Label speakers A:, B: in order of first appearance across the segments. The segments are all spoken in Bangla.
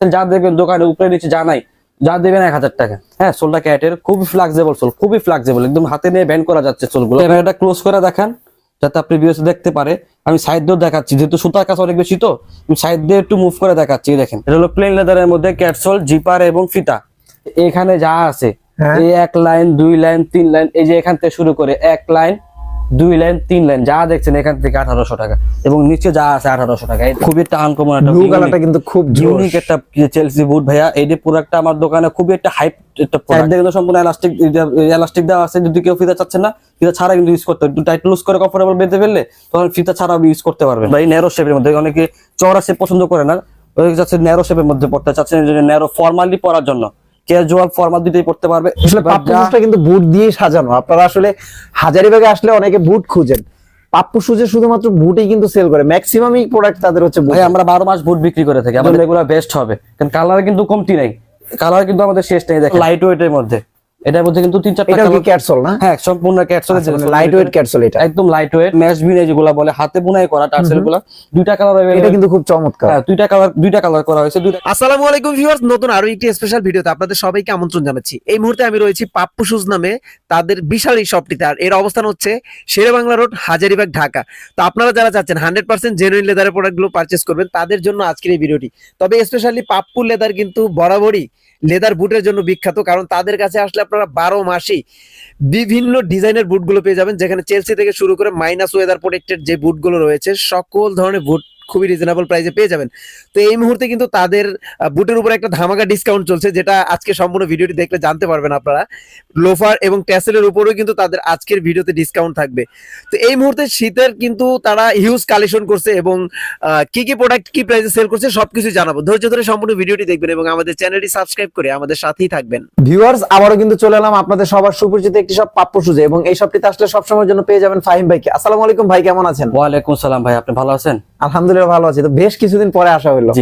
A: যা দেখবেন দোকানে উপরে নিচে জানাই যা দেবেন এক হাজার টাকা। হ্যাঁ সোলটা ক্যাটের খুবই ফ্লেক্সিবল সোল খুবই ফ্লেক্সিবল একদম হাতে নিয়ে ব্যান্ড করা যাচ্ছে সোলগুলো। এটা ক্লোজ করে দেখান যাতে আপনি ভিউস দেখতে পারে। আমি সাইড দিয়েও দেখাচ্ছি যেহেতু সুতার কাছে অনেক বেশি তো আমি সাইড দিয়ে একটু মুভ করে দেখাচ্ছি দেখেন। এটা হলো প্লেন লেদারের মধ্যে ক্যাটসোল জিপার এবং ফিতা। এখানে যা আছে
B: হ্যাঁ।
A: এই এক লাইন দুই লাইন তিন লাইন এই যে এখান থেকে শুরু করে এক লাইন দুই লাইন তিন লাইন যা দেখছেন এখান থেকে আঠারোশো টাকা। এবং নিচে যা আছে আঠারোশো টাকা। খুবই একটা আনকমন একটা
B: ব্লু কালারটা কিন্তু খুব
A: ইউনিক একটা চেলসি বুট ভাইয়া। এই যে প্রোডাক্টটা আমার দোকানে খুবই একটা হাইপ একটা প্রোডাক্ট কিন্তু সম্পূর্ণ এলাস্টিক এলাস্টিক দেওয়া আছে যদি কেউ ফিতা না ফিতা ছাড়া কিন্তু ইউজ করতে একটু টাইট লুজ করে কমফোর্টেবল বেঁধে ফেললে তখন ফিতা ছাড়াও ইউজ করতে পারবেন। ভাই ন্যারো শেপের মধ্যে। অনেকে চওড়া শেপ পছন্দ করে না ওই যাচ্ছে ন্যারো শেপের মধ্যে পড়তে চাচ্ছেন ন্যারো ফর্মালি পরার জন্য। ক্যাজুয়াল ফর্মাল দুটোই পড়তে পারবে।
B: আসলে শুজটা কিন্তু বুট দিয়ে সাজানো। আপনারা আসলে হাজারিবাগে আসলে অনেকে বুট খুঁজেন। পাপ্পু সুজে শুধুমাত্র বুটই কিন্তু সেল করে। ম্যাক্সিমামই প্রোডাক্ট তাদের হচ্ছে
A: ভাই আমরা বারো মাস বুট বিক্রি করে থাকি। আমাদের এগুলো বেস্ট হবে। কারণ কালার কিন্তু কমতি নাই। কালার কিন্তু আমাদের শেষ নেই দেখেন। লাইট ওয়েটের মধ্যে। এটার মধ্যে কিন্তু তিন চারটা
B: এটা কি ক্যাটসল না?
A: হ্যাঁ সম্পূর্ণ ক্যাটসলের
B: লাইট ওয়েট ক্যাটসল এটা।
A: একদম লাইট ওয়েট ম্যাশ বিনে যেগুলো বলে হাতে বুনাই করা টার্সেলগুলা দুইটা কালার
B: এটা কিন্তু খুব চমৎকার।
A: হ্যাঁ দুইটা কালার দুইটা কালার করা হয়েছে দুইটা
C: আসসালামু আলাইকুম ভিউয়ার্স নতুন আরও একটি স্পেশাল ভিডিওতে আপনাদের সবাইকে আমন্ত্রণ জানাচ্ছি। এই মুহূর্তে আমি রয়েছি পাপ্পু শুজ নামে তাদের বিশাল এই শপটিতে আর এর অবস্থান হচ্ছে শেরে বাংলা রোড হাজারিবাগ ঢাকা। তো আপনারা যারা চাচ্ছেন হান্ড্রেড পার্সেন্ট জেনুইন লেদারের প্রোডাক্টগুলো পারচেস করবেন তাদের জন্য আজকের এই ভিডিওটি। তবে স্পেশালি পাপ্পু লেদার কিন্তু বরাবরই লেদার বুটের জন্য বিখ্যাত কারণ তাদের কাছে আসলে আপনারা বারো মাসেই বিভিন্ন ডিজাইনের বুটগুলো পেয়ে যাবেন, যেখানে চেলসি থেকে শুরু করে মাইনাস ওয়েদার প্রোটেক্টেড যে বুটগুলো রয়েছে, সকল ধরনের বুট খুবই রিজনেবল প্রাইসে পেয়ে যাবেন। তো এই মুহূর্তে কিন্তু তাদের বুটের উপর একটা ধামাকা ডিসকাউন্ট চলছে যেটা আজকে সম্পূর্ণ ভিডিওটি দেখলে জানতে পারবেন আপনারা। লোফার এবং ট্যাসেলের উপরেও কিন্তু তাদের আজকের ভিডিওতে ডিসকাউন্ট থাকবে। তো এই মুহূর্তে শীতের কিন্তু তারা হিউজ কালেকশন করছে এবং কি কি প্রোডাক্ট কি প্রাইসে সেল করছে সবকিছু জানাব। ধৈর্য ধরে সম্পূর্ণ ভিডিওটি দেখবেন এবং আমাদের চ্যানেলটি সাবস্ক্রাইব করে আমাদের সাথেই থাকবেন।
B: ভিউয়ার্স আবারও কিন্তু চলে এলাম আপনাদের সবার সুপরিচিত একটি সব পাপ্পু সুজে এবং এই শপটিতে আসলে সবসময়ের জন্য পেয়ে যাবেন ফাহিম ভাইকে। আসসালামু আলাইকুম ভাই কেমন আছেন?
A: ওয়ালাইকুম সালাম ভাই আপনি ভালো আছেন?
B: আলহামদুলিল্লাহ ভালো আছি। তো বেশ কিছুদিন পরে আসা হলো।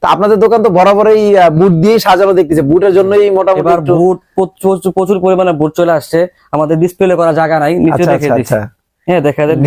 B: তো আপনাদের দোকান তো বরাবরই বুট দিয়ে সাজানো দেখতেছে। বুটের জন্যই মোটামুটি
A: এবার বুট প্রচুর- পরিমাণে বুট চলে আসছে। আমাদের ডিসপ্লে করা জায়গা নাই। নিচে
B: আচ্ছা
A: রেখে
B: আচ্ছা আচ্ছা।
A: হ্যাঁ দেখা দেন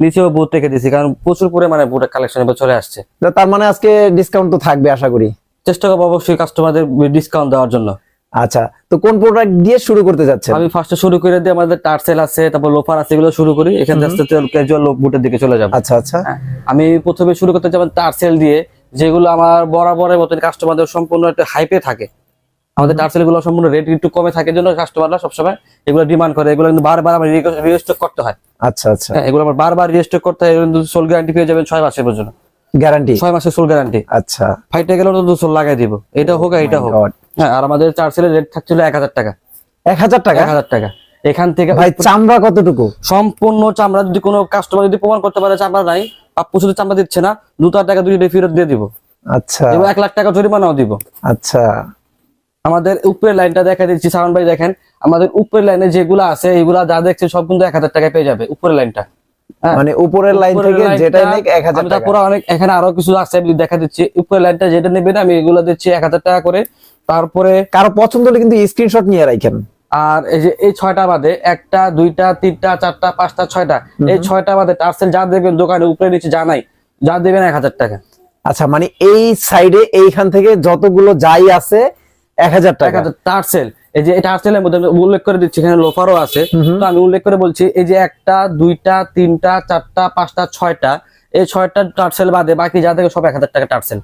B: নিচেও
A: বুট রেখে কারণ প্রচুর পরিমাণে বুটের কালেকশন এবার চলে আসছে।
B: তো তার মানে আজকে ডিসকাউন্ট তো থাকবে আশা করি।
A: চেষ্টা করব অবশ্যই কাস্টমারদের ডিসকাউন্ট দেওয়ার জন্য।
B: আচ্ছা তো কোন প্রোডাক্ট দিয়ে শুরু করতে যাচ্ছেন?
A: আমি ফার্স্টে শুরু করে দিই আমাদের টার্সেল আছে তারপর লোফার আছে এগুলো শুরু করি। এখানে আস্তে আস্তে ক্যাজুয়াল বুটের দিকে চলে যাব।
B: আচ্ছা আচ্ছা।
A: হ্যাঁ, আমি প্রথমে শুরু করতে যাব টার্সেল দিয়ে যেগুলো আমার বরাবরের মতন কাস্টমারদের সম্পূর্ণ একটা হাইপে থাকে। আমাদের টার্সেলগুলো সম্পূর্ণ রেট একটু কমে থাকে জন্য কাস্টমাররা সবসময় এগুলো ডিমান্ড করে এগুলো কিন্তু বারবার আমার রিস্টক করতে হয়।
B: আচ্ছা আচ্ছা।
A: হ্যাঁ, এগুলো আমার বারবার রিস্টক করতে হয় কিন্তু সোল গ্যারান্টি পেয়ে যাবেন ছয় মাসের পর্যন্ত।
B: গ্যারান্টি
A: ছয় মাসের সোল গ্যারান্টি
B: আচ্ছা।
A: ফাইটে গেলেও তো সোল লাগাই দিব। এটা হোক এটা হোক. হ্যাঁ আর আমাদের টার্সেলের রেট থাকছিল এক হাজার টাকা।
B: এক হাজার টাকা?
A: এক হাজার টাকা। এখান থেকে
B: ভাই চামড়া কতটুকু?
A: সম্পূর্ণ চামড়া যদি কোনো কাস্টমার যদি প্রমাণ করতে পারে চামড়া নাই শুধু চামড়া দিচ্ছে না দু টাকা দুইটা ফেরত দিয়ে দিব।
B: আচ্ছা।
A: এবং এক লাখ টাকা জরিমানাও দিব।
B: আচ্ছা।
A: আমাদের উপরের লাইনটা দেখা দিচ্ছি সাউন্ড ভাই দেখেন। আমাদের উপরের লাইনে যেগুলো আছে এগুলা যা দেখছে সব কিন্তু এক হাজার টাকায় পেয়ে যাবে উপরের লাইনটা। হ্যাঁ।
B: মানে উপরের লাইন থেকে যেটা নেক এক হাজার
A: আমি
B: টাকা।
A: তারপরে অনেক এখানে আরও কিছু আছে আমি দেখা দিচ্ছি। উপরের লাইনটা যেটা নেবেন আমি এগুলো দিচ্ছি এক হাজার টাকা করে। তারপরে
B: কারও পছন্দ হলে কিন্তু স্ক্রিনশট নিয়ে রাখেন।
A: আর এই যে এই ছয়টা বাদে একটা দুইটা তিনটা চারটা পাঁচটা ছয়টা এই ছয়টা বাদে টার্সেল যা দেবেন দোকানে উপরে নিচে জানাই যা দেবেন এক হাজার টাকা।
B: আচ্ছা মানে এই সাইডে এইখান থেকে যতগুলো যাই আছে এক হাজার টাকা।
A: টার্সেল এই যে টার্সেলের মধ্যে উল্লেখ করে দিচ্ছি এখানে লোফারও আছে। তো আমি উল্লেখ করে বলছি এই যে একটা দুইটা তিনটা চারটা পাঁচটা ছয়টা এই ছয়টা টার্সেল বাদে বাকি যা থেকে সব এক হাজার টাকা টার্সেল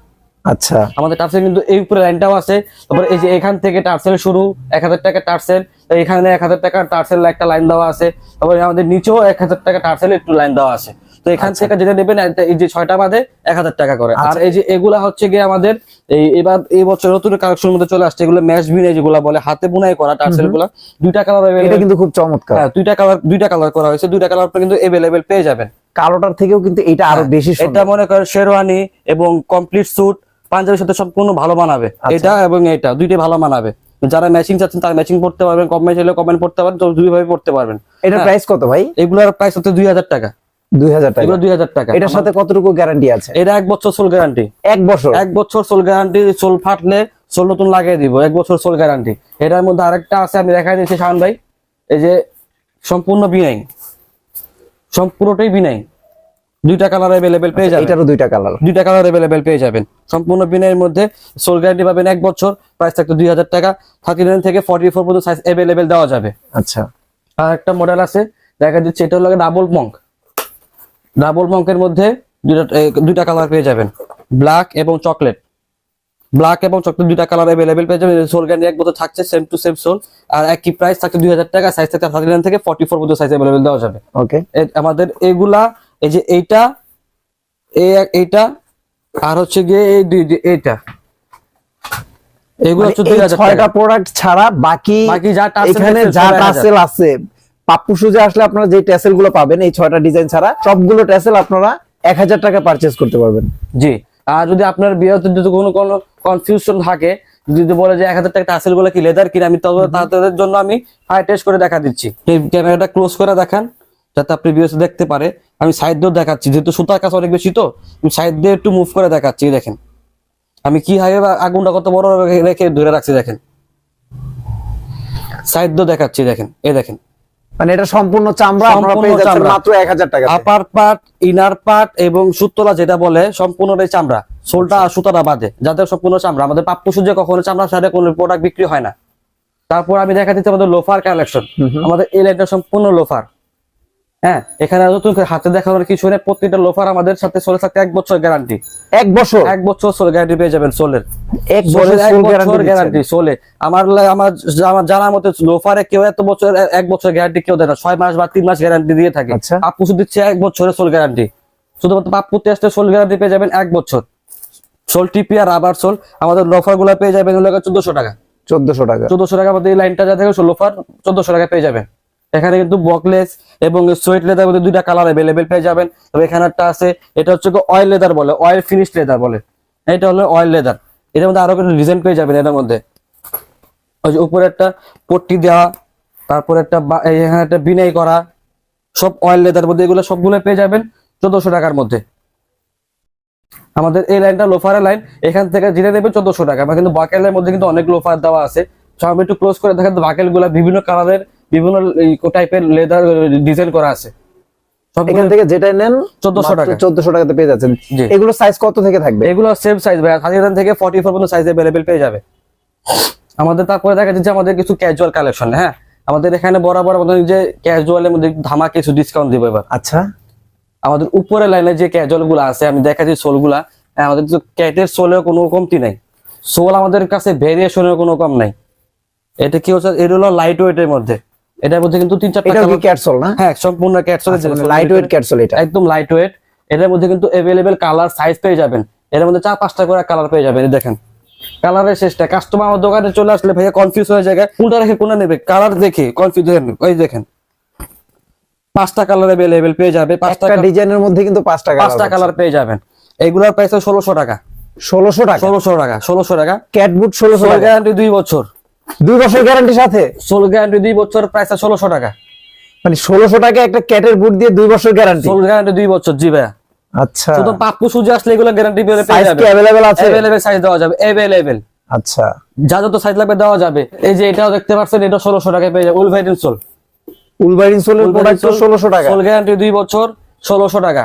B: আচ্ছা।
A: আমাদের টার্সেল কিন্তু এই উপরে লাইনটাও আছে। তারপরে এই যে এখান থেকে টার্সেল শুরু এক হাজার টাকা টার্সেল। এখানে এক হাজার টাকা টার্সেল একটা লাইন দেওয়া আছে। তারপরে আমাদের নিচেও এক হাজার টাকা টার্সেল একটু লাইন দেওয়া আছে। তো এখান থেকে যেটা নেবেন এই যে ছয়টা বাদে এক হাজার টাকা করে। আর এই যে এগুলা হচ্ছে গিয়ে আমাদের এই এবার এই বছর নতুন কালেকশন মধ্যে চলে আসছে। এগুলো ম্যাচ বিনে যেগুলো বলে হাতে বুনাই করা টার্সেলগুলা। দুইটা কালার
B: এটা কিন্তু খুব চমৎকার।
A: হ্যাঁ দুইটা কালার দুইটা কালার করা হয়েছে। দুইটা কালার কিন্তু এভেলেবেল পেয়ে যাবেন।
B: কালোটার থেকেও কিন্তু এটা আরও বেশি
A: হ্যাঁ, এটা মনে করেন শেরওয়ানি এবং কমপ্লিট স্যুট পাঞ্জাবির সাথে সম্পূর্ণ ভালো মানাবে।
B: আচ্ছা।
A: এটা এবং এটা দুইটাই ভালো মানাবে। যারা ম্যাচিং চাচ্ছেন তারা ম্যাচিং পড়তে পারবেন কমেন্ট চাইলে কমেন্ট পড়তে পারবেন দুই ভাবে পড়তে পারবেন।
B: এটার
A: হ্যাঁ।
B: প্রাইস কত ভাই?
A: এগুলোর প্রাইস হচ্ছে দুই হাজার টাকা।
B: দুই হাজার টাকা।
A: দুই হাজার টাকা।
B: এটার সাথে কতটুকু গ্যারান্টি আছে?
A: এটা এক বছর সোল গ্যারান্টি
B: এক বছর?
A: এক বছর সোল গ্যারান্টি সোল ফাটলে সোল নতুন লাগিয়ে দিব। এক বছর সোল গ্যারান্টি এটার মধ্যে আরেকটা আছে আমি দেখাই দিচ্ছি শাহান ভাই। এই যে সম্পূর্ণ বিনাই সম্পূর্ণটাই বিনাই দুইটা কালার অ্যাভেলেবেল পেয়ে যাবেন।
B: এটারও দুইটা কালার
A: দুইটা কালার অ্যাভেলেবেল পেয়ে যাবেন। সম্পূর্ণ বিনের মধ্যে সোল গ্যারান্টি পাবেন এক বছর প্রাইস দুই হাজার টাকা। থার্টি নাইন থেকে ফর্টি ফোর পর্যন্ত সাইজ অ্যাভেলেবেল দেওয়া যাবে।
B: আচ্ছা।
A: আর একটা মডেল আছে দেখা যাচ্ছে এটা হলো ডাবল মঙ্ক ডাবল মঙ্কের মধ্যে দুইটা দুইটা কালার পেয়ে যাবেন। ব্ল্যাক এবং চকলেট ব্ল্যাক এবং চকলেট দুইটা কালার অ্যাভেলেবেল পেয়ে যাবেন। সোল গ্যারান্টি এক বছর থাকছে সেম টু সেম সোল আর একই প্রাইস থাকছে দুই হাজার টাকা সাইজ থাকছে থার্টি নাইন থেকে ফর্টি ফোর পর্যন্ত সাইজ অ্যাভেলেবেল দেওয়া যাবে।
B: ওকে
A: আমাদের এগুলা এই যে এইটা এই এইটা আর হচ্ছে গিয়ে এই দুই এইটা। এগুলো হচ্ছে দুই হাজার
B: মানে ছয়টা প্রোডাক্ট ছাড়া বাকি
A: বাকি যা টাসেল
B: এখানে যা। টাসেল আছে। পাপ্পু সুজে আসলে আপনারা যে ট্যাসেলগুলো পাবেন এই ছয়টা ডিজাইন ছাড়া সবগুলো ট্যাসেল আপনারা এক হাজার টাকা পারচেস করতে পারবেন।
A: জি। আর যদি আপনার বিয়েতে যদি কোনো কোনো কনফিউশন থাকে যদি বলে যে এক হাজার টাকা টাসেলগুলো কি লেদার কিনা আমি তবে তাদের জন্য আমি হাই টেস্ট করে দেখা দিচ্ছি। ক্যামেরাটা ক্লোজ করে দেখান। যাতে আপনি দেখতে পারে। আমি সাইড দিয়েও দেখাচ্ছি যেহেতু সুতার কাছে অনেক বেশি তো আমি সাইড দিয়ে একটু মুভ করে দেখাচ্ছি দেখেন। আমি কি হাইবে আগুনটা কত বড় রেখে- ধরে রাখছি দেখেন। সাইড দিয়েও দেখাচ্ছি দেখেন এই দেখেন।
B: মানে এটা সম্পূর্ণ চামড়া আপনারা পেয়ে যাচ্ছেন মাত্র টাকা
A: আপার পার্ট ইনার পার্ট এবং সুতলা যেটা বলে সম্পূর্ণটাই চামড়া। সোলটা সুতাটা বাদে যাদের সম্পূর্ণ চামড়া। আমাদের পাপ্পু সুজে কখনো চামড়া সাথে কোনো প্রোডাক্ট বিক্রি হয় না। তারপর আমি দেখা দিচ্ছি আমাদের লোফার কালেকশন আমাদের এই লাইনটা সম্পূর্ণ লোফার হ্যাঁ এখানে নতুন হাতে দেখানোর কিছু নেই। প্রত্যেকটা লোফার আমাদের সাথে সোলে থাকতে এক বছর গ্যারান্টি
B: এক বছর?
A: এক বছর সোল গ্যারান্টি পেয়ে যাবেন সোলের
B: এক বছর গ্যারান্টি
A: সোলে আমার আমার আমার জানার মতে লোফারে কেউ এত বছর এক বছর গ্যারান্টি কেউ দেয় না। ছয় মাস বা তিন মাস গ্যারান্টি দিয়ে থাকে।
B: আচ্ছা।
A: আপু শুধু দিচ্ছে এক বছরের সোল গ্যারান্টি শুধুমাত্র পাপ্পু টেস্টের সোল গ্যারান্টি পেয়ে যাবেন এক বছর। সোল টিপি আর রাবার সোল আমাদের লোফারগুলা পেয়ে যাবেন চোদ্দশো টাকা।
B: চোদ্দশো টাকা।
A: চোদ্দশো টাকা মধ্যে এই লাইনটা যা থাকে লোফার চোদ্দশো টাকা পেয়ে যাবেন। এখানে কিন্তু বকলেস এবং সোয়েট লেদার মধ্যে দুইটা কালার অ্যাভেলেবেল পেয়ে যাবেন। তবে এখানে একটা আছে, এটা হচ্ছে অয়েল লেদার বলে অয়েল ফিনিশ লেদার বলে। এটা হলো অয়েল লেদার এটার মধ্যে আরও কিছু ডিজাইন পেয়ে যাবেন এটার মধ্যে। ওই যে উপরে একটা পট্টি দেওয়া, তারপর একটা এখানে একটা বিনাই করা, সব অয়েল লেদার মধ্যে এগুলো সবগুলো পেয়ে যাবেন চোদ্দশো টাকার মধ্যে। আমাদের এই লাইনটা লোফারের লাইন এখান থেকে জিরে নেবে চোদ্দশো টাকা। কিন্তু বাকেলের মধ্যে কিন্তু অনেক লোফার দেওয়া আছে। সব আমি একটু ক্লোজ করে দেখেন বাকেলগুলা বিভিন্ন কালারের বিভিন্ন টাইপের লেদার ডিজাইন করা আছে।
B: এখান থেকে যেটাই নেন
A: 1400 টাকা।
B: চোদ্দশো টাকাতে পেয়ে যাচ্ছেন। এগুলো সাইজ কত থেকে থাকবে?
A: এগুলো সেম সাইজ ভাই থেকে ফর্টি ফোর পর্যন্ত সাইজ অ্যাভেলেবেল পেয়ে যাবে। আমাদের তারপরে দেখা যাচ্ছে আমাদের কিছু ক্যাজুয়াল কালেকশন হ্যাঁ? আমাদের এখানে বরাবর আমাদের যে ক্যাজুয়ালের মধ্যে ধামা কিছু ডিসকাউন্ট দিব এবার।
B: আচ্ছা।
A: আমাদের উপরে লাইনে যে ক্যাজুয়ালগুলো আছে আমি দেখাচ্ছি সোলগুলা হ্যাঁ, আমাদের তো ক্যাটের সোলের কোনো কমতি নাই। সোল আমাদের কাছে ভেরিয়েশনের কোনো কম নাই। এটা কি হচ্ছে? এটা হলো লাইট ওয়েটের মধ্যে। এটার মধ্যে কিন্তু তিন চারটা
B: এটা কি ক্যাটসল না?
A: হ্যাঁ সম্পূর্ণ ক্যাটসল
B: লাইট ওয়েট ক্যাটসল এটা।
A: একদম লাইট ওয়েট এটার মধ্যে কিন্তু অ্যাভেলেবেল কালার সাইজ পেয়ে যাবেন। এর মধ্যে চার পাঁচটা করে কালার পেয়ে যাবেন দেখেন। কালারের শেষটা। কাস্টমার আমার দোকানে চলে আসলে ভাইয়া কনফিউজ হয়ে যায়। কোনটা রেখে কোনটা নেবে? কালার দেখে কনফিউজ ওই দেখেন। পাঁচটা কালার অ্যাভেলেবেল পেয়ে যাবে। পাঁচটা
B: ডিজাইনের মধ্যে কিন্তু পাঁচটা
A: পাঁচটা কালার পেয়ে যাবেন। এগুলোর প্রাইস ষোলোশো টাকা।
B: ষোলোশো টাকা?
A: ষোলোশো টাকা ষোলোশো টাকা।
B: ক্যাট বুট ষোলোশো টাকা।
A: গ্যারান্টি দুই বছর।
B: দুই বছর গ্যারান্টির সাথে?
A: ষোলো গ্যারান্টি দুই বছর প্রাইস ষোলোশো টাকা।
B: মানে ষোলোশো টাকা একটা ক্যাটের বুট দিয়ে দুই বছর গ্যারান্টি
A: সোল গ্যারান্টি দুই বছর জি ভাইয়া।
B: আচ্ছা।
A: শুধু পাপ্পু সুজি আসলে এগুলো গ্যারান্টি পেয়ে যাবে।
B: অ্যাভেলেবেল আছে?
A: অ্যাভেলেবেল সাইজ দেওয়া যাবে অ্যাভেলেবেল
B: আচ্ছা।
A: যা যত সাইজ লাগবে দেওয়া যাবে। এই যে এটাও দেখতে পাচ্ছেন এটা ষোলোশো টাকায় পেয়ে যাবে। উলভাইটিন সোল
B: উলবাইরিন সোলের প্রোডাক্ট ষোলোশো টাকা।
A: সোল গ্যারান্টি দুই বছর ষোলোশো টাকা।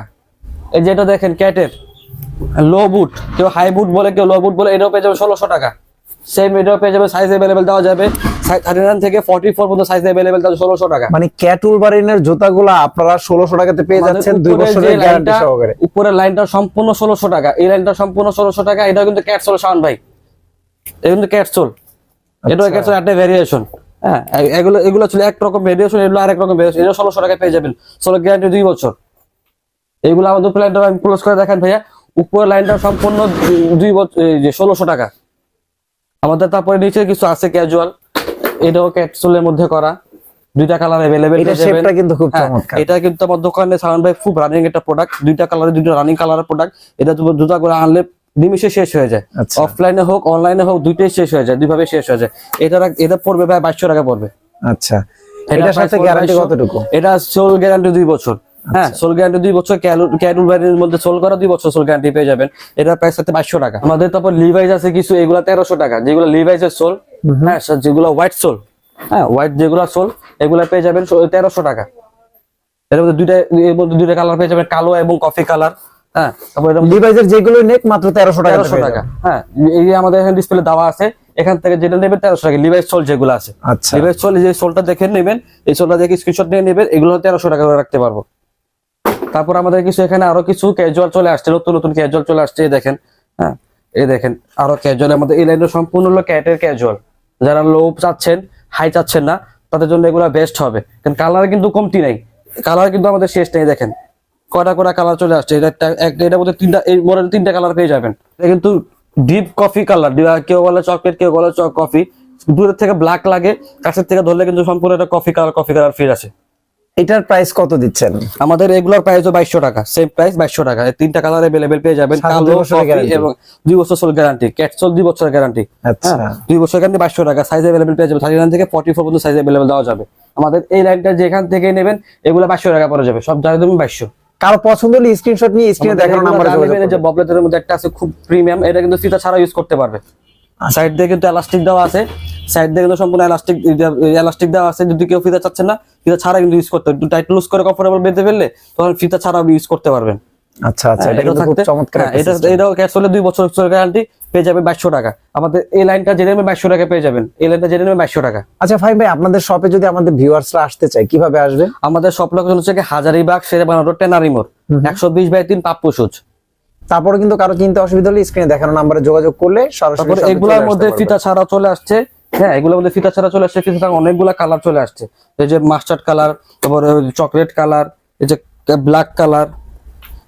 A: এই যে এটা দেখেন ক্যাটের লো বুট কেউ হাই বুট বলে কেউ লো বুট বলে এটাও পেয়ে যাবে ষোলোশো টাকা। সেম এটাও পেয়ে যাবে সাইজ অ্যাভেলেবেল দেওয়া যাবে। থার্টি নাইন থেকে ফর্টি ফোর পর্যন্ত সাইজ অ্যাভেলেবেল দেওয়া ষোলোশো টাকা।
B: মানে ক্যাট উলবারিনের জুতাগুলো আপনারা ষোলোশো টাকাতে পেয়ে
A: আমাদের
B: যাচ্ছেন দুই বছরের গ্যারান্টি সহকারে।
A: উপরের লাইনটা সম্পূর্ণ ষোলোশো টাকা। এই লাইনটা সম্পূর্ণ ষোলোশো টাকা। এটাও কিন্তু ক্যাটসোল শাওন ভাই। এটা কিন্তু ক্যাটসোল এটাও
B: আচ্ছা।
A: ক্যাটসোল একটা ভেরিয়েশন হ্যাঁ এগুলো এগুলো ছিল এক রকম ভেরিয়েশন এগুলো আরেক রকম ভেরিয়েশন এটা ষোলোশো টাকায় পেয়ে যাবেন। ষোলো গ্যারান্টি দুই বছর। এগুলো আমাদের প্ল্যানটা আমি ক্লোজ করে দেখেন ভাইয়া। উপরের লাইনটা সম্পূর্ণ দুই বছর এই যে ষোলোশো টাকা। আমাদের তারপরে নিচে কিছু আছে ক্যাজুয়াল এটাও ক্যাটসোলের মধ্যে করা। দুইটা কালার অ্যাভেলেবেল
B: এটা শেপটা কিন্তু খুব চমৎকার।
A: এটা কিন্তু আমার দোকানে সাউন্ড ভাই খুব রানিং একটা প্রোডাক্ট দুইটা কালারের দুইটা রানিং কালারের প্রোডাক্ট এটা তুমি দুটা করে আনলে নিমিশে শেষ হয়ে যায়।
B: আচ্ছা।
A: অফলাইনে হোক অনলাইনে হোক দুইটাই শেষ হয়ে যায়। দুইভাবে শেষ হয়ে যায়। এটা এটা পড়বে ভাই বাইশশো টাকা পড়বে।
B: আচ্ছা।
A: এটা
B: সাথে গ্যারান্টি কতটুকু?
A: এটা সোল গ্যারান্টি দুই বছর। হ্যাঁ সোল গ্যারান্টি দুই বছর ক্যারুল ব্যারির মধ্যে সোল করা দুই বছর সোল গ্যারান্টি পেয়ে যাবেন। এটার প্রাইস সাথে বাইশশো টাকা। আমাদের তারপর লিভাইজ আছে কিছু এগুলা তেরোশো টাকা। যেগুলো লিভাইজের সোল হ্যাঁ যেগুলো হোয়াইট সোল হ্যাঁ হোয়াইট যেগুলো সোল এগুলো পেয়ে যাবেন তেরোশো টাকা। এর মধ্যে দুইটা এর মধ্যে দুইটা কালার পেয়ে যাবেন কালো এবং কফি কালার হ্যাঁ তারপর
B: যেগুলো মাত্র তেরোশো টাকা
A: তেরোশো টাকা। হ্যাঁ এই আমাদের এখানে ডিসপ্লে দেওয়া আছে এখান থেকে যেটা নেবেন তেরোশো টাকা। লিভাইস সোল যেগুলো আছে।
B: আচ্ছা।
A: লিভাইস সোল যে সোলটা দেখে নেবেন এই সোলটা দেখে স্ক্রিনশট নিয়ে নেবেন এগুলো তেরোশো টাকা করে রাখতে পারব। তারপর আমাদের কিছু এখানে আরও কিছু ক্যাজুয়াল চলে আসছে, নতুন নতুন ক্যাজুয়াল চলে আসছে, এই দেখেন হ্যাঁ এই দেখেন, আরও ক্যাজুয়াল আমাদের এই লাইনটা সম্পূর্ণ হলো ক্যাটের ক্যাজুয়াল যারা লো চাচ্ছেন হাই চাচ্ছেন না, তাদের জন্য এগুলো বেস্ট হবে। কারণ কালার কিন্তু কমতি নেই কালার কিন্তু আমাদের শেষ নেই, দেখেন। কটা কটা কালার চলে আসছে, এটা একটা, এক- এটার মধ্যে তিনটা, এই মডেল তিনটা কালার পেয়ে যাবেন। এটা কিন্তু ডিপ কফি কালার কেউ বলে চকলেট কেউ বলে কফি দূরের থেকে ব্ল্যাক লাগে, কাছের থেকে ধরলে কিন্তু সম্পূর্ণ একটা coffee colour coffee colour feel আছে
B: এটার প্রাইস কত দিচ্ছেন?
A: আমাদের এগুলোর প্রাইস বাইশশো টাকা। সেম প্রাইস বাইশশো টাকা। এই তিনটা কালার অ্যাভেলেবেল পেয়ে যাবেন। কালো এবং দুই বছর সোল গ্যারান্টি ক্যাটসোল দুই বছর গ্যারান্টি
B: আচ্ছা।
A: দুই বছর গ্যারান্টি বাইশশো টাকা। সাইজ অ্যাভেলেবেল পেয়ে যাবে থার্টি নাইন থেকে ফর্টি ফোর পর্যন্ত সাইজ অ্যাভেলেবেল দেওয়া যাবে। আমাদের এই লাইনটা যেখান থেকে নেবেন এগুলো বাইশশো টাকা পড়ে যাবে। সব জায়গায় তুমি বাইশশো।
B: কারও পছন্দ হলে স্ক্রিনশট নিয়ে স্ক্রিনে দেখানো নাম্বারে যোগাযোগ
A: যে। ববলেটের মধ্যে একটা আছে খুব প্রিমিয়াম এটা কিন্তু ফিতা ছাড়া ইউজ করতে পারবে। সাইড দিয়ে কিন্তু এলাস্টিক দেওয়া আছে। সাইড দিয়ে কিন্তু সম্পূর্ণ এলাস্টিক এলাস্টিক দেওয়া আছে। যদি কেউ ফিতা চাচ্ছেন না ফিতা ছাড়া কিন্তু ইউজ করতে একটু টাইট লুজ করে কমফোর্টেবল বেঁধে ফেললে তখন ফিতা ছাড়া ইউজ করতে পারবেন।
B: আচ্ছা আচ্ছা
A: হ্যাঁ,
B: এটা খুব চমৎকার
A: হ্যাঁ, এটা এটাও ক্যাশ হলে দুই বছর গ্যারান্টি পেয়ে যাবে বাইশশো টাকা। আমাদের এই লাইনটা জেনে নেবেন বাইশশো টাকা পেয়ে যাবেন। এই লাইনটা জেনে বাইশশো টাকা।
B: আচ্ছা ফাইন ভাই আপনাদের শপে যদি আমাদের ভিউয়ার্সরা আসতে চায় কীভাবে আসবে?
A: আমাদের লোকেশন হচ্ছে হাজারিবাগ শেরেবাংলা রোড টেনারি মোড়। একশো বিশ বাই তিন পাপ্পু সুচ।
B: তারপরে কিন্তু কারও চিন্তা অসুবিধা হলে স্ক্রিনে দেখানো নাম্বারে যোগাযোগ করলে সরাসরি
A: এগুলোর মধ্যে ফিতা ছাড়া চলে আসছে। হ্যাঁ এগুলোর মধ্যে ফিতা ছাড়া চলে আসছে ছাড়া অনেকগুলা কালার চলে আসছে। এই যে মাস্টার্ড কালার তারপরে চকলেট কালার এই যে ব্ল্যাক কালার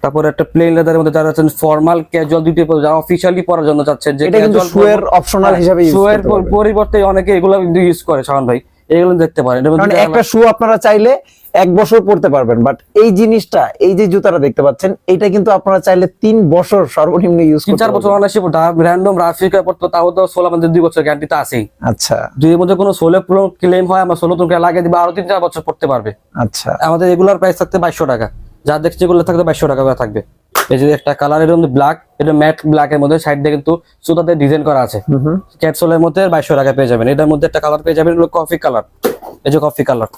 A: তারপরে একটা প্লেন লেদারের মধ্যে যারা আছেন ফর্মাল ক্যাজুয়াল দুটি যারা অফিসিয়ালি পরার জন্য যাচ্ছেন যে
B: কিন্তু
A: casual
B: শুয়ের অপশনাল হিসেবে
A: শুয়ের পরিবর্তে অনেকে এগুলো ইউজ করে শাওন ভাই। এগুলো দেখতে পারেন।
B: একটা শু আপনারা চাইলে এক বছর পড়তে পারবেন বাট এই জিনিসটা এই যে জুতাটা দেখতে পাচ্ছেন এটা কিন্তু আপনারা চাইলে তিন বছর সর্বনিম্ন ইউজ করতে
A: চার বছর অনায়াসে র্যান্ডম রাফিকা পড়তো তাও তো সোল আমাদের দুই বছর গ্যারান্টি তো আছেই।
B: আচ্ছা।
A: দুই মধ্যে কোনো সোলে পুরো ক্লেম হয় আমরা সোলো তুমি লাগিয়ে দিবে আরও তিন চার বছর পড়তে পারবে।
B: আচ্ছা।
A: আমাদের এগুলার প্রাইস থাকতে বাইশশো টাকা। যা দেখছি এগুলো থাকতে বাইশশো টাকা করে থাকবে। এই যে একটা কালারের মধ্যে ব্ল্যাক এটা ম্যাট ব্ল্যাক এর মধ্যে সাইড দিয়ে কিন্তু সুতাতে ডিজাইন করা আছে।
B: হুম।
A: মধ্যে বাইশশো টাকা পেয়ে যাবেন। এটার মধ্যে একটা কালার পেয়ে যাবেন কফি কালার এই যে কফি কালার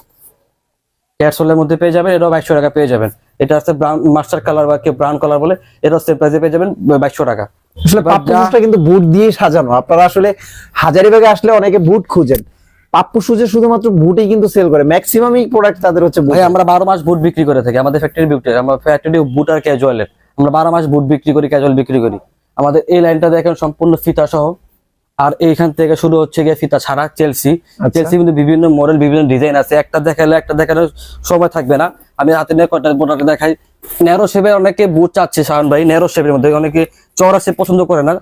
A: ক্যাটসোলের মধ্যে পেয়ে যাবেন এটাও বাইশশো টাকা পেয়ে যাবেন। এটা হচ্ছে ব্রাউন মাস্টার কালার বা ব্রাউন কালার বলে এটা সেম প্রাইসে পেয়ে যাবেন বাইশশো টাকা।
B: আসলে শুজটা কিন্তু বুট দিয়ে সাজানো। আপনারা আসলে হাজারিবাগে আসলে অনেকে বুট খুঁজেন। পাপ্পু শুজে শুধুমাত্র বুটই কিন্তু সেল করে। ম্যাক্সিমামই প্রোডাক্ট তাদের হচ্ছে
A: ভাই আমরা বারো মাস বুট বিক্রি করে থাকি। আমাদের ফ্যাক্টরি বিক্রি আমরা ফ্যাক্টরি বুট আর ক্যাজুয়ালের আমরা বারো মাস বুট বিক্রি করি ক্যাজুয়াল বিক্রি করি। আমাদের এই লাইনটা দেখেন সম্পূর্ণ ফিতা সহ। আর এইখান থেকে শুরু হচ্ছে গিয়ে ফিতা ছাড়া চেলসি
B: আচ্ছা।
A: চেলসি কিন্তু বিভিন্ন মডেল বিভিন্ন ডিজাইন আছে। একটা দেখালে একটা দেখানোর সময় থাকবে না। আমি হাতে নিয়ে কটা প্রোডাক্ট দেখাই। ন্যারো শেপে অনেকে বুট চাচ্ছে শাহন ভাই। ন্যারো শেপের মধ্যে অনেকে চড়া শেপ পছন্দ করে না।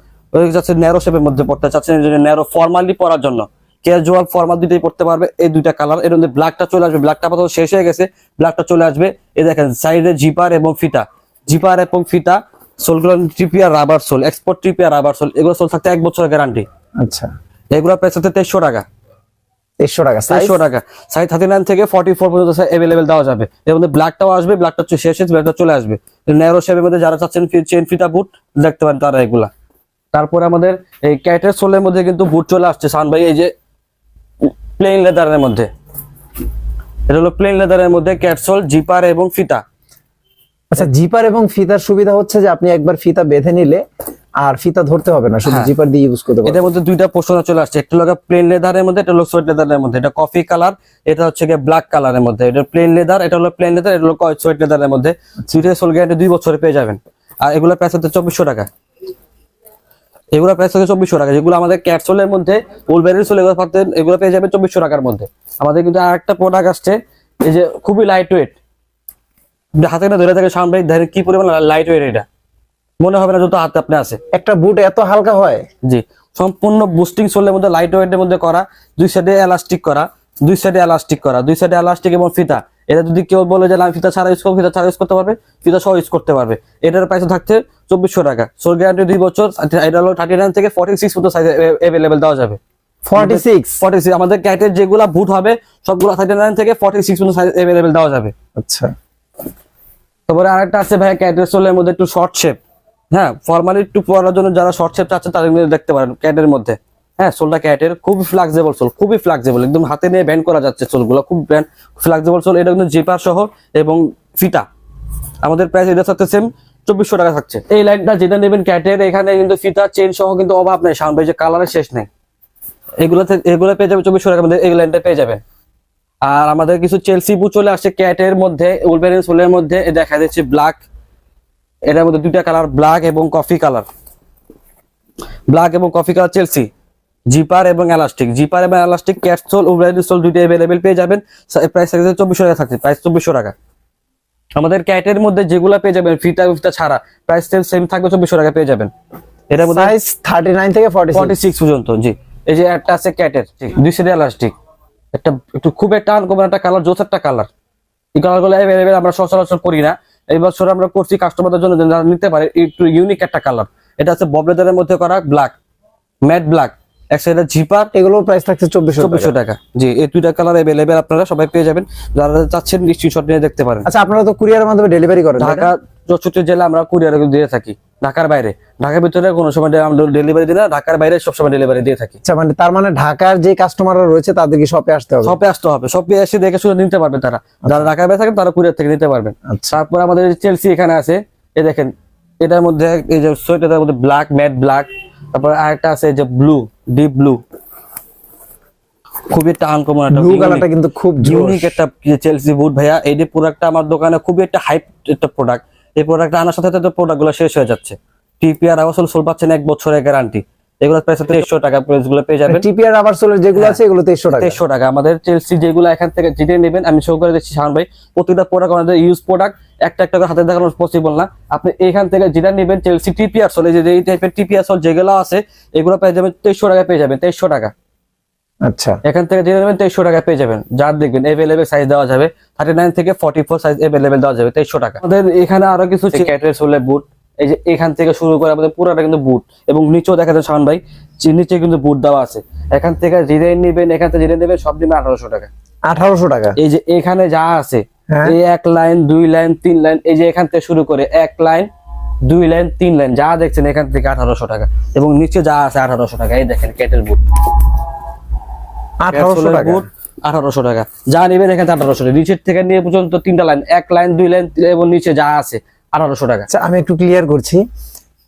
A: যাচ্ছে ন্যারো শেপের মধ্যে পড়তে চাচ্ছেন ন্যারো ফর্মালি পরার জন্য। ক্যাজুয়াল ফর্মাল দুইটাই পড়তে পারবে। এই দুইটা কালারের মধ্যে ব্ল্যাকটা চলে আসবে। ব্ল্যাকটা আপাতত শেষ হয়ে গেছে। ব্ল্যাকটা চলে আসবে। এই দেখেন সাইডে জিপার এবং ফিতা। জিপার এবং ফিতা সোলগুলো TPR rubber sole export TPR rubber sole এগুলো সোল থাকতে এক বছরের গ্যারান্টি
B: আচ্ছা।
A: এগুলো প্রাইস হচ্ছে তেইশশো টাকা।
B: দেড়শো টাকা?
A: তেইশশো টাকা। সাইজ থার্টি নাইন থেকে ফর্টি ফোর পর্যন্ত অ্যাভেলেবেল দেওয়া যাবে। এর মধ্যে ব্ল্যাকটাও আসবে ব্ল্যাকটা শেষ হয়েছে ব্ল্যাকটা চলে আসবে। ন্যারো শেপের মধ্যে যারা চাচ্ছেন চেন ফিতা বুট দেখতে পারেন তারা এগুলা। তারপরে আমাদের এই ক্যাটের সোলের মধ্যে কিন্তু বুট চলে আসছে সান ভাই এই যে প্লেন লেদারের মধ্যে। এটা হলো প্লেন লেদারের মধ্যে ক্যাটসোল জিপার এবং ফিতা।
B: আচ্ছা জিপার এবং ফিতার সুবিধা হচ্ছে যে আপনি একবার ফিতা বেঁধে নিলে আর ফিতা ধরতে হবে না শুধু
A: হ্যাঁ।
B: জিপার দিয়ে ইউজ করতে পারবেন
A: এটার মধ্যে দুইটা পোর্শন চলে আসছে। একটা হলো প্লেন লেদারের মধ্যে এটা হলো সোয়েট লেদারের মধ্যে। এটা কফি কালার এটা হচ্ছে গিয়ে ব্ল্যাক কালারের মধ্যে। এটা প্লেন লেদার এটা হলো প্লেন লেদার এটা হলো সোয়েট লেদারের মধ্যে। দুইটা সোল গ্যারান্টি দুই বছরে পেয়ে যাবেন। আর এগুলো প্রাইস হচ্ছে চব্বিশশো টাকা। এগুলো প্রাইস হচ্ছে চব্বিশশো টাকা। যেগুলো আমাদের ক্যাটসোলের মধ্যে উলবেরির সোল এগুলো এগুলো পেয়ে যাবেন চব্বিশশো টাকার মধ্যে। আমাদের কিন্তু আর একটা প্রোডাক্ট আসছে এই যে খুবই লাইট ওয়েট হাতে না ধরে থাকে সামনে দেখেন কি পরিমাণ লাইট ওয়েট এটা? মনে হবে না যত হাতে আপনি আছে।
B: একটা বুট এত হালকা হয়?
A: জি সম্পূর্ণ বুস্টিং সোলের মধ্যে লাইট ওয়েটের মধ্যে করা দুই সাইডে এলাস্টিক করা দুই সাইডে এলাস্টিক করা দুই সাইডে এলাস্টিক এবং ফিতা। এটা যদি কেউ বলে যে আমি ফিতা ছাড়া ইউজ করব ফিতা ছাড়া ইউজ করতে পারবে? ফিতা সহ ইউজ করতে পারবে। এটার প্রাইস থাকছে চব্বিশশো টাকা। সোল গ্যারান্টি দুই বছর এটা হলো থার্টি নাইন থেকে ফর্টি সিক্স পর্যন্ত সাইজ অ্যাভেলেবেল দেওয়া যাবে।
B: ফর্টি সিক্স
A: ফর্টি সিক্স আমাদের ক্যাটের যেগুলা বুট হবে সবগুলো থার্টি নাইন থেকে ফর্টি সিক্স পর্যন্ত সাইজ অ্যাভেলেবেল দেওয়া যাবে।
B: আচ্ছা।
A: তারপরে আরেকটা আছে ভাই ক্যাটের সোলের মধ্যে একটু শর্ট শেপ হ্যাঁ ফর্মালি একটু পরার জন্য যারা শর্ট শেপ চাচ্ছে তাদের মধ্যে দেখতে পারেন ক্যাটের মধ্যে। হ্যাঁ সোলটা ক্যাটের খুবই ফ্লেক্সিবল সোল খুবই ফ্লেক্সিবল একদম হাতে নিয়ে ব্যান্ড করা যাচ্ছে সোলগুলো খুব ব্যান্ড ফ্লেক্সিবল সোল এটা কিন্তু জিপার সহ এবং ফিতা। আমাদের প্রাইস এটা থাকতে সেম চব্বিশশো টাকা থাকছে। এই লাইনটা যেটা নেবেন ক্যাটের এখানে কিন্তু ফিতা চেন সহ কিন্তু অভাব নেই। সাউন্ড যে কালারের শেষ নেই। এগুলো এগুলো পেয়ে যাবে চব্বিশশো টাকা মধ্যে, এই লাইনটা পেয়ে যাবেন। আর আমাদের কিছু চেলসি বু চলে আসছে ক্যাটের মধ্যে উলবেরিন সোলের মধ্যে দেখা যাচ্ছে ব্ল্যাক এটার মধ্যে দুইটা কালার ব্ল্যাক এবং কফি কালার ব্ল্যাক এবং কফি কালার চেলসি জিপার এবং এলাস্টিক জিপার এবং এলাস্টিক ক্যাট সোল দুইটা অ্যাভেলেবেল পেয়ে যাবেন। প্রাইস থাকছে চব্বিশশো টাকা থাকছে প্রাইস চব্বিশশো টাকা। আমাদের ক্যাটের মধ্যে যেগুলো পেয়ে যাবেন ফিতা ফিতা ছাড়া প্রাইস সেম থাকবে চব্বিশশো টাকা পেয়ে যাবেন। এটার মধ্যে
B: সাইজ থার্টি নাইন থেকে ফর্টি
A: ফর্টি সিক্স পর্যন্ত জি। এই যে একটা আছে ক্যাটের দুই সাইডে এলাস্টিক একটা একটু খুব একটা আনকমন একটা কালার জোস একটা কালার এই কালারগুলো অ্যাভেলেবেল আমরা সচরাচর করি না। এই বছর আমরা করছি কাস্টমারদের জন্য যারা নিতে পারে একটু ইউনিক একটা কালার এটা আছে ববলেদারের মধ্যে করা ব্ল্যাক ম্যাট ব্ল্যাক জিপার
B: এগুলো প্রাইস থাকছে চব্বিশশো
A: টাকা। জি এই দুইটা কালার অ্যাভেলেবেল আপনারা সবাই পেয়ে যাবেন। যারা চাচ্ছেন স্ক্রিনশট নিয়ে দেখতে পারেন।
B: আচ্ছা আপনারা তো কুরিয়ারের মাধ্যমে ডেলিভারি করেন?
A: ঢাকা চৌষট্টি জেলা আমরা কুরিয়ার দিয়ে থাকি। ঢাকার বাইরে। ঢাকার ভিতরে কোনো সময় ডেলিভারি দিই না ঢাকার বাইরে সবসময় ডেলিভারি দিয়ে থাকি।
B: আচ্ছা মানে তার মানে ঢাকার যে কাস্টমাররা রয়েছে তাদেরকে শপে আসতে হবে?
A: শপে আসতে হবে। শপে এসে দেখে শুনে নিতে পারবে তারা। যারা ঢাকায় বাইরে থাকেন তারা কুরিয়ার থেকে নিতে পারবেন।
B: আচ্ছা।
A: তারপর আমাদের চেলসি এখানে আছে। এই দেখেন এটার মধ্যে এই যে সোয়েটারের মধ্যে ব্ল্যাক ম্যাট ব্ল্যাক তারপর আরেকটা আছে যে ব্লু ডিপ ব্লু খুবই একটা আনকমন একটা
B: ব্লু কালারটা কিন্তু খুব
A: ইউনিক একটা চেলসি বুট ভাইয়া। এই যে প্রোডাক্টটা আমার দোকানে খুবই একটা হাইপ একটা প্রোডাক্ট এই প্রোডাক্টটা আনার সাথে সাথে প্রোডাক্টগুলো শেষ হয়ে যাচ্ছে। টিপিআর আবাসল সোল পাচ্ছেন এক বছরের গ্যারান্টি এগুলো প্রাইস তেইশশো টাকা প্রাইসগুলো পেয়ে যাবেন।
B: টিপিআর আবার সোলের যেগুলো আছে এগুলো তেইশশো টাকা।
A: তেইশশো টাকা। আমাদের চেলসি যেগুলো এখান থেকে যেটা নেবেন আমি শো করে দিচ্ছি শাহান ভাই। প্রতিটা প্রোডাক্ট আমাদের ইউজ প্রোডাক্ট একটা একটা করে হাতে দেখানো পসিবল না। আপনি এখান থেকে যেটা নেবেন চেলসি টিপিআর সোল এই যে এই টাইপের টিপিআর সোল যেগুলো আছে এগুলো পেয়ে যাবেন তেইশশো টাকা পেয়ে যাবেন তেইশশো টাকা।
B: আচ্ছা।
A: এখান থেকে যেটা নেবেন তেইশশো টাকা পেয়ে যাবেন। যার দেখবেন এভেলেবেল সাইজ দেওয়া যাবে থার্টি নাইন থেকে ফর্টি ফোর সাইজ এভেলেবেল দেওয়া যাবে তেইশশো টাকা। আমাদের এখানে আরও কিছু ক্যাটের সোলে বুট এই যে এখান থেকে শুরু করে আমাদের পুরোটা কিন্তু বুট এবং নিচেও দেখা যায় শাহান ভাই নিচে কিন্তু বুট দেওয়া আছে। এখান থেকে ডিজাইন নেবেন এখান থেকে ডিজাইন নেবেন সব নেবেন আঠারোশো টাকা।
B: আঠারোশো টাকা?
A: এই যে এখানে যা আছে
B: হ্যাঁ।
A: এই এক লাইন দুই লাইন তিন লাইন এই যে এখান থেকে শুরু করে এক লাইন দুই লাইন তিন লাইন যা দেখছেন এখান থেকে আঠারোশো টাকা। এবং নিচে যা আছে আঠারোশো টাকা এই দেখেন ক্যাটের বুট
B: আঠারোশো টাকা।
A: আঠারোশো টাকা। যা নেবেন এখানে আঠারোশো। টাকা নিচের থেকে নিয়ে পর্যন্ত তিনটা লাইন এক লাইন দুই লাইন এবং নিচে যা আছে আঠারোশো টাকা।
B: আচ্ছা আমি একটু ক্লিয়ার করছি।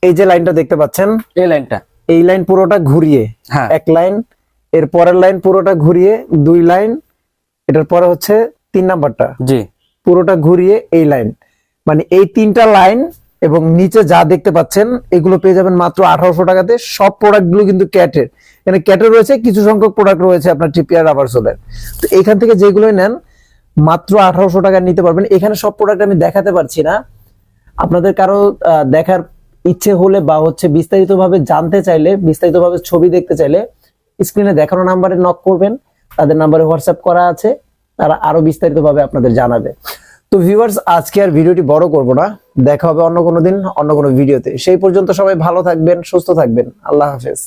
B: এই যে লাইনটা দেখতে পাচ্ছেন
A: এই লাইনটা।
B: এই লাইন পুরোটা ঘুরিয়ে
A: হ্যাঁ।
B: এক লাইন এর পরের লাইন পুরোটা ঘুরিয়ে দুই লাইন এটার পরে হচ্ছে তিন নাম্বারটা।
A: জি।
B: পুরোটা ঘুরিয়ে এই লাইন। মানে এই তিনটা লাইন এবং নিচে যা দেখতে পাচ্ছেন, এগুলো পেয়ে যাবেন মাত্র আঠারোশো টাকাতে। সব প্রোডাক্টগুলো কিন্তু ক্যাটের এখানে ক্যাটের রয়েছে, কিছু সংখ্যক প্রোডাক্ট রয়েছে আপনার টিপিআর রাবার সোলের তো এখান থেকে যেগুলো নেন, মাত্র আঠারোশো টাকা নিতে পারবেন। এখানে সব প্রোডাক্ট আমি দেখাতে পারছি না। আপনাদের কারও দেখার ইচ্ছে হলে বা হচ্ছে বিস্তারিতভাবে জানতে চাইলে, বিস্তারিতভাবে ছবি দেখতে চাইলে স্ক্রিনে দেখানো নাম্বারে নক করবেন। তাদের নাম্বারে হোয়াটসঅ্যাপ করা আছে। তারা আরও বিস্তারিতভাবে আপনাদের জানাবে। তো ভিউয়ার্স আজকে আর ভিডিওটি বড় করব না। দেখা হবে অন্য কোনো দিন, অন্য কোনো ভিডিওতে। সেই পর্যন্ত সবাই ভালো থাকবেন, সুস্থ থাকবেন। আল্লাহ হাফেজ।